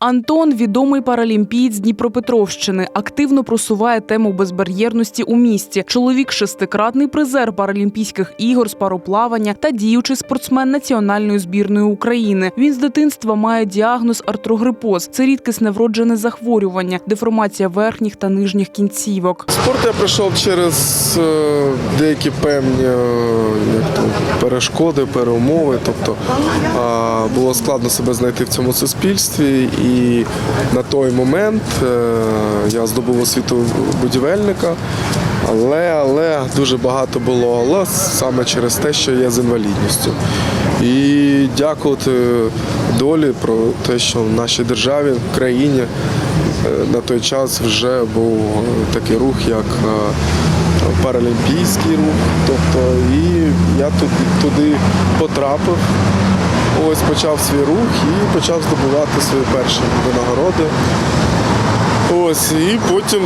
Антон відомий паралімпієць Дніпропетровщини, активно просуває тему безбар'єрності у місті. Чоловік шестикратний призер Паралімпійських ігор з пароплавання та діючий спортсмен національної збірної України. Він з дитинства має діагноз артрогрипоз. Це рідкісне вроджене захворювання, деформація верхніх та нижніх кінцівок. Спорт я пройшов через е, деякі певні е, перешкоди, переумови. Тобто було складно себе знайти в цьому суспільстві. І на той момент е, я здобув освіту будівельника, але, але дуже багато було але саме через те, що я з інвалідністю. І дякувати долі про те, що в нашій державі, в країні е, на той час вже був такий рух, як е, паралімпійський рух. Тобто, і я туди потрапив. Ось почав свій рух і почав здобувати свої перші винагороди. Ось, і потім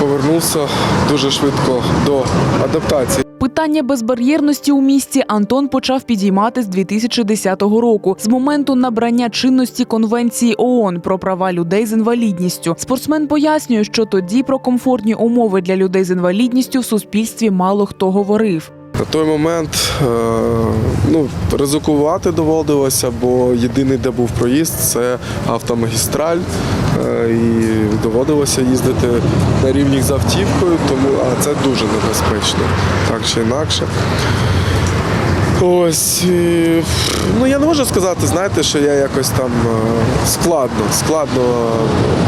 повернувся дуже швидко до адаптації. Питання безбар'єрності у місті Антон почав підіймати з 2010 року, з моменту набрання чинності Конвенції ООН про права людей з інвалідністю. Спортсмен пояснює, що тоді про комфортні умови для людей з інвалідністю в суспільстві мало хто говорив. На той момент е, ну, ризикувати доводилося, бо єдиний, де був проїзд, це автомагістраль. Е, І доводилося їздити на рівні з автівкою, тому а це дуже небезпечно, так чи інакше. Ось ну я не можу сказати, знаєте, що я якось там е, складно, складно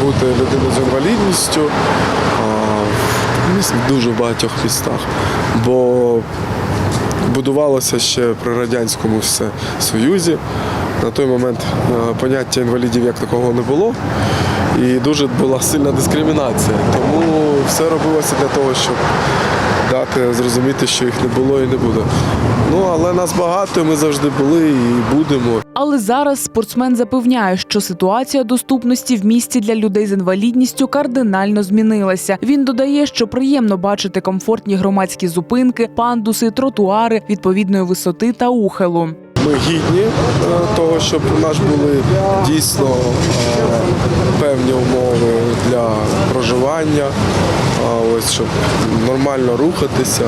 бути людиною з інвалідністю в дуже багатьох містах. Бо будувалося ще при радянському все союзі. На той момент е, поняття інвалідів як такого не було. І дуже була сильна дискримінація. Тому все робилося для того, щоб дати зрозуміти, що їх не було і не буде. Ну але нас багато, ми завжди були і будемо. Але зараз спортсмен запевняє, що ситуація доступності в місті для людей з інвалідністю кардинально змінилася. Він додає, що приємно бачити комфортні громадські зупинки, пандуси, тротуари відповідної висоти та ухилу. Ми гідні е, того, щоб у нас були дійсно е, певні умови для проживання, ось щоб нормально рухатися,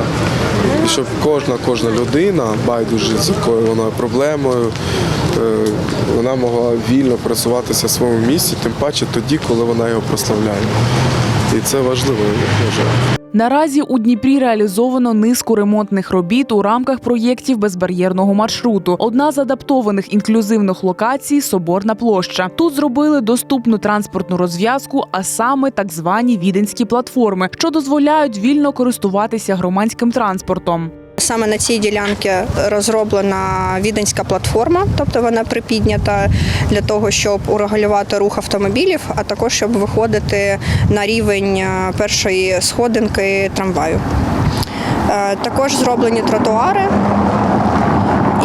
і щоб кожна кожна людина, байдуже з якою вона проблемою, е, вона могла вільно пересуватися в своєму місці, тим паче тоді, коли вона його прославляє. І це важливо, я вважаю. Наразі у Дніпрі реалізовано низку ремонтних робіт у рамках проєктів безбар'єрного маршруту. Одна з адаптованих інклюзивних локацій Соборна площа. Тут зробили доступну транспортну розв'язку, а саме так звані віденські платформи, що дозволяють вільно користуватися громадським транспортом. Саме на цій ділянці розроблена віденська платформа, тобто вона припіднята для того, щоб урегулювати рух автомобілів, а також щоб виходити на рівень е, першої сходинки трамваю. Е, Також зроблені тротуари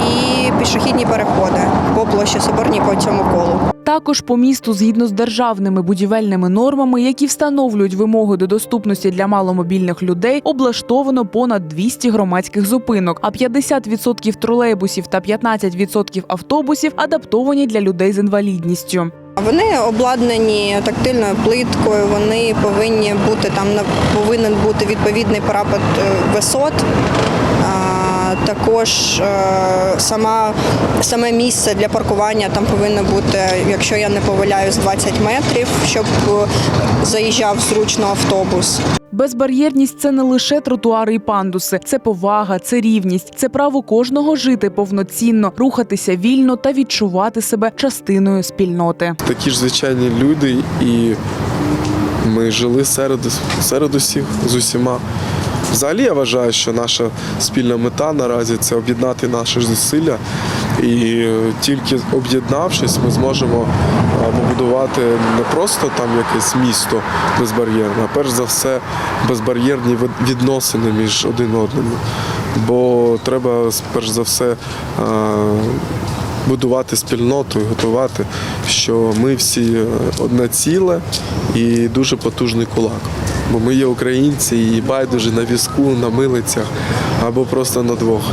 і пішохідні переходи по площі Соборній по цьому колу. Також по місту, згідно з державними будівельними нормами, які встановлюють вимоги до доступності для маломобільних людей, облаштовано понад 200 громадських зупинок, а 50% тролейбусів та 15% автобусів адаптовані для людей з інвалідністю. Вони обладнані тактильною плиткою, вони повинні бути там повинен бути відповідний парапет висот. Також е, сама, саме місце для паркування там повинно бути, якщо я не помиляюсь, 20 метрів, щоб е, заїжджав зручно автобус. Безбар'єрність це не лише тротуари і пандуси, це повага, це рівність, це право кожного жити повноцінно, рухатися вільно та відчувати себе частиною спільноти. такі ж звичайні люди, і ми жили серед, серед усіх з усіма. Взагалі я вважаю, що наша спільна мета наразі це об'єднати наші зусилля, і тільки об'єднавшись, ми зможемо е, побудувати не просто там якесь місто безбар'єрне, а перш за все безбар'єрні відносини між один одним. Бо треба перш за все. е, будувати спільноту і готувати, що ми всі е, одне ціле і дуже потужний кулак. Бо ми є українці і байдуже на візку, на милицях або просто на двох.